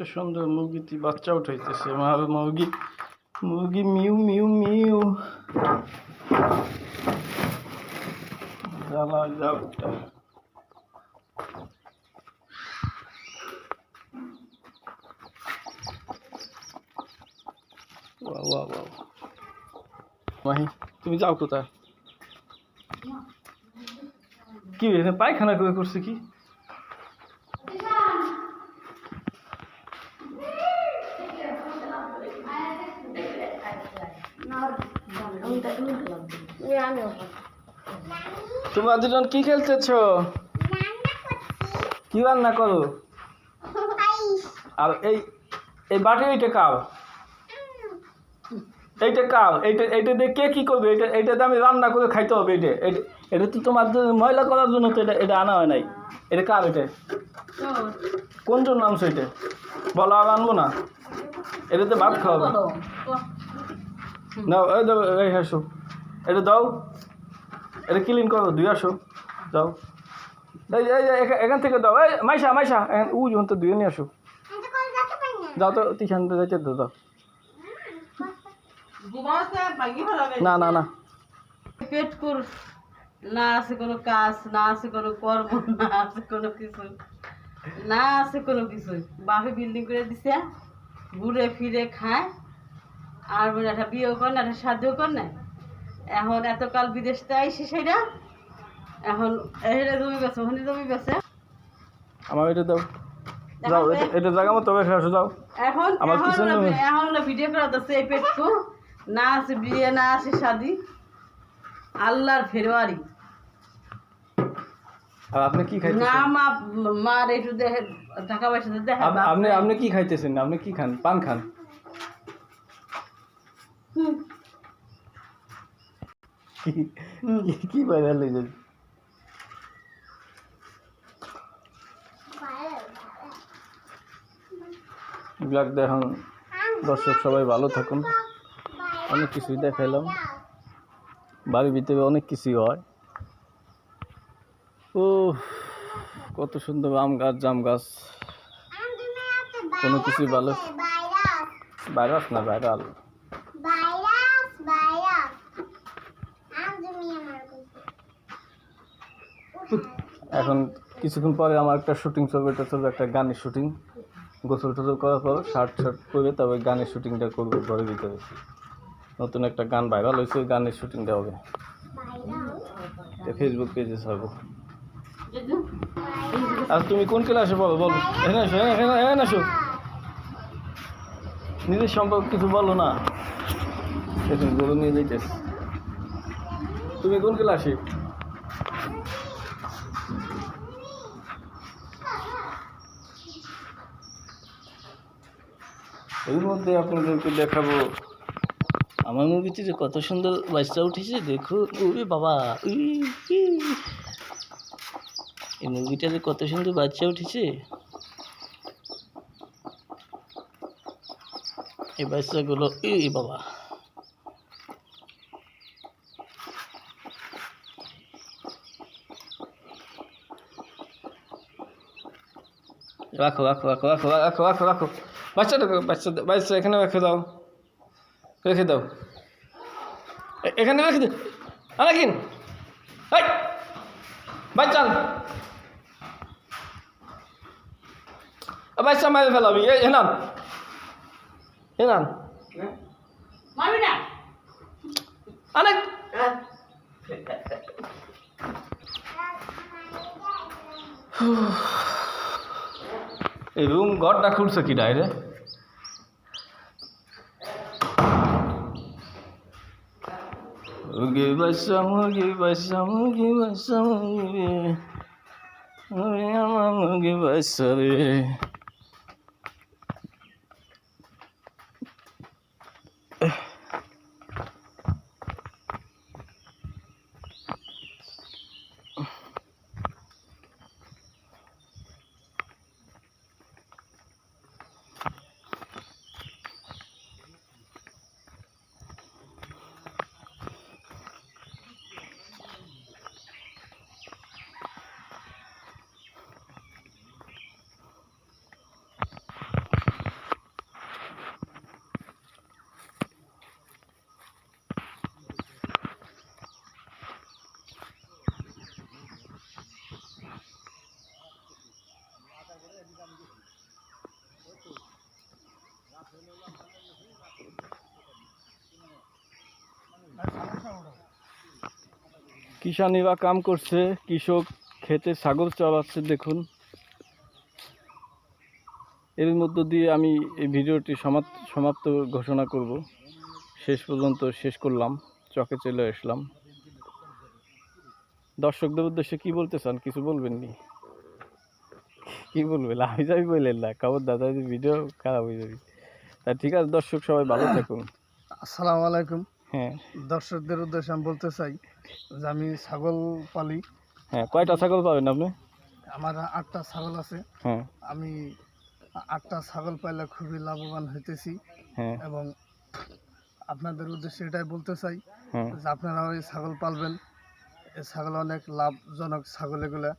একটা সুন্দর মুরগিটি বাচ্চা উঠাইতেছে মুরগি মুরগি মিউ মিউ মিউ। জ্বালা মাহি তুমি যাও কোথায়? কি হয়েছে পায়খানা করে করছে কি? তোমরা দুজন কি খেলতেছো? কি রান্না করো? আর এই এই বাটি এইটা কাও এইটা কাও এইটা এইটা দিয়ে কে কি করবে? এটা এইটাতে আমি রান্না করে খাইতে হবে এটা এটা এটা তো তোমার ময়লা করার জন্য তো এটা এটা আনা হয় নাই। এটা কার এটা? কোন জন্য নামছো এটা? বলো আর আনব না। এটাতে ভাত খাওয়াবে। নাও এই দাও এই আসো এটা দাও। এটা ক্লিন করো দুই আসো। যাও। এই এই এখান থেকে দাও। এই মাইশা মাইশা এখান উ যখন তো দুই নিয়ে আসো। যাও তো তিখান যাইতে দাও দাও। না না না। পেট কর। না আছে কোনো কাজ না আছে কোনো কর্ম না আছে কোনো কিছু। না আছে কোনো কিছু। বাপে বিল্ডিং করে দিছে। ঘুরে ফিরে খায়। আর বলে একটা বিয়েও করে না একটা সাধ্যও করে না। এখন এতকাল বিদেশ আইসে সেটা এখন এখানে জমি বেছে ওখানে জমি বেছে আমার এটা দাও। যাও এটা জায়গা মতো রেখে আসো যাও। এখন আমার পিছনে এখন হলো ভিডিও করা যাচ্ছে এই পেটকু। না আছে বিয়ে না আছে শাদি। আল্লাহর ফেরোয়ারি। আর আপনি কি না খাইতেছেন মা মার একটু দেখে টাকা পয়সা দেখে আপ- আপনি আপনি কি খাইতেছেন? আপনি কি খান? পান খান? হুম। কি কি- কি বাইরে লেগে ব্লাগ দেখুন দর্শক সবাই ভালো থাকুন। অনেক কিছুই দেখাইলাম। বাড়ির ভিতরে অনেক কিছুই হয়। ও কত সুন্দর আম গাছ জাম গাছ। কোনো কিছুই ভালো ভাইরাস না ভাইরাল। এখন কিছুক্ষণ পরে আমার একটা শুটিং চলবে এটা চলবে একটা গানের শুটিং গোসল টোসল করার পর শার্ট শার্ট করে তবে গানের শুটিংটা করব, ঘরের ভিতরে। নতুন একটা গান ভাইরাল হয়েছে, ওই গানের শুটিংটা হবে। ফেসবুক পেজে ছাড়বো। আর তুমি কোন ক্লাসে বলো বলো। এখানে আসো, এখানে, এখানে- আসো। নিজের সম্পর্কে কিছু বলো না। সেদিন গরু নিয়ে তুমি কোন ক্লাসে এর মধ্যে আপনাদেরকে দেখাবো। আমার মুভিতে যে কত সুন্দর বাচ্চা উঠেছে, দেখো। ওরে বাবা। এই মুভিটা যে কত সুন্দর বাচ্চা উঠেছে। এই বাচ্চাগুলো এই বাবা। রাখো রাখো রাখো রাখো রাখো রাখো রাখো। বাচ্চাটা বাচ্চা বাচ্চা এখানে রেখে দাও। রেখে দাও। এখানে রেখে দাও আনাকিন এই বাচ্চা। বাচ্চা মারে ফেলাবি হেনান হেনান অনেক এই রুম ঘরটা খুঁড়ছে কি ডাইরে? মুরগি বাসা মুরগি বাসা মুরগি বাসা মুরগি। আমার মুরগি বাসা রে। কিষানিরা কাম করছে, কৃষক খেতে ছাগল চড়াচ্ছে, দেখুন। এর মধ্য দিয়ে আমি এই ভিডিওটি সমাপ্ত ঘোষণা করব। শেষ পর্যন্ত শেষ করলাম, চকে চলে আসলাম। দর্শকদের উদ্দেশ্যে কি বলতে চান? কিছু বলবেন নি কি বলবেন? আমি যাই বললেন না। খবর দাদা ভিডিও খারাপ হয়ে যাবে। তা ঠিক আছে, দর্শক সবাই ভালো থাকুন। আসসালামু আলাইকুম। হ্যাঁ। দর্শকদের উদ্দেশ্যে আমি বলতে চাই যে আমি ছাগল পালি। হ্যাঁ কয়টা ছাগল পাবেন আপনি? আমার আটটা ছাগল আছে। হ্যাঁ। আমি আটটা ছাগল পাইলে খুবই লাভবান হইতেছি। হ্যাঁ। এবং আপনাদের উদ্দেশ্যে এটাই বলতে চাই যে আপনারা ওই ছাগল পালবেন। এই ছাগল অনেক লাভজনক ছাগল এগুলা।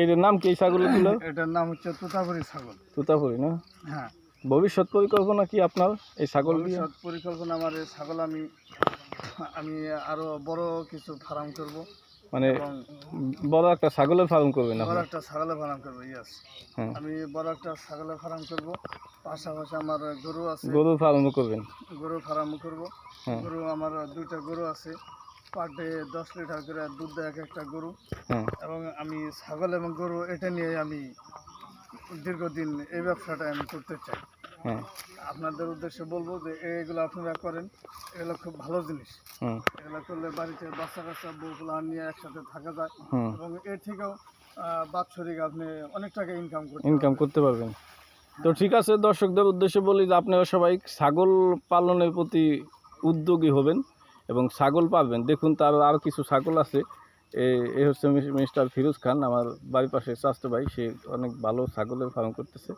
এটার নাম কি ছাগল এটার নাম হচ্ছে তোতাপুরি ছাগল। তুতাপুরি না? হ্যাঁ। ভবিষ্যৎ পরিকল্পনা কি আপনার? এই ছাগল ভবিষ্যৎ পরিকল্পনা আমার এই ছাগল আমি আমি আরও বড় কিছু ফার্ম করব। মানে বড় একটা ছাগলের ফার্ম করবেন বড় একটা ছাগলের ফার্ম করব ইয়াস আমি বড় একটা ছাগলের ফার্ম করব পাশাপাশি আমার গরু আছে। গরু ফার্ম করবেন? গরু ফার্ম করব। গরু আমার দুইটা গরু আছে পার ডে দশ লিটার করে দুধ দেয় এক একটা গরু। এবং আমি ছাগল এবং গরু এটা নিয়ে আমি দীর্ঘদিন এই ব্যবসাটা আমি করতে চাই। আপনাদের উদ্দেশ্যে বলব যে এগুলো আপনারা করেন এগুলো খুব ভালো জিনিস। হুম এগুলো করলে বাড়িতে বাচ্চা কাচ্চা বউগুলো নিয়ে একসাথে থাকা যায়। এবং এর থেকেও বাৎসরিক আপনি অনেক টাকা ইনকাম করতে ইনকাম করতে পারবেন। তো ঠিক আছে দর্শকদের উদ্দেশ্যে বলি যে আপনারা সবাই ছাগল পালনের প্রতি উদ্যোগী হবেন এবং ছাগল পাবেন দেখুন তার আর কিছু ছাগল আছে। এ- এ হচ্ছে মিস্টার ফিরোজ খান আমার বাড়ির পাশে স্বাস্থ্য ভাই সে অনেক ভালো ছাগলের ফার্ম করতেছে।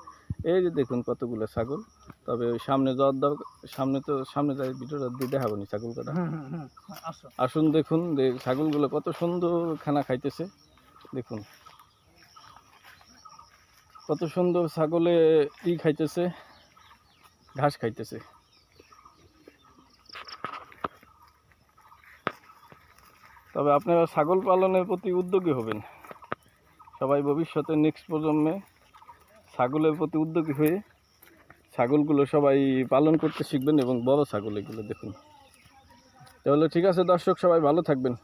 এই যে দেখুন কতগুলো ছাগল তবে সামনে যাওয়ার দরকার সামনে তো সামনে যাই ভিডিওটা দিয়ে দেখাবো নি ছাগল কটা আসুন দেখুন যে ছাগলগুলো কত সুন্দর খানা খাইতেছে। দেখুন। কত সুন্দর ছাগলে ই খাইতেছে ঘাস খাইতেছে। তবে আপনারা ছাগল পালনের প্রতি উদ্যোগী হবেন। সবাই ভবিষ্যতে নেক্সট প্রজন্মে ছাগলের প্রতি উদ্যোগী হয়ে ছাগলগুলো সবাই পালন করতে শিখবেন এবং বড় ছাগল এগুলো দেখুন। তাহলে ঠিক আছে দর্শক, সবাই ভালো থাকবেন।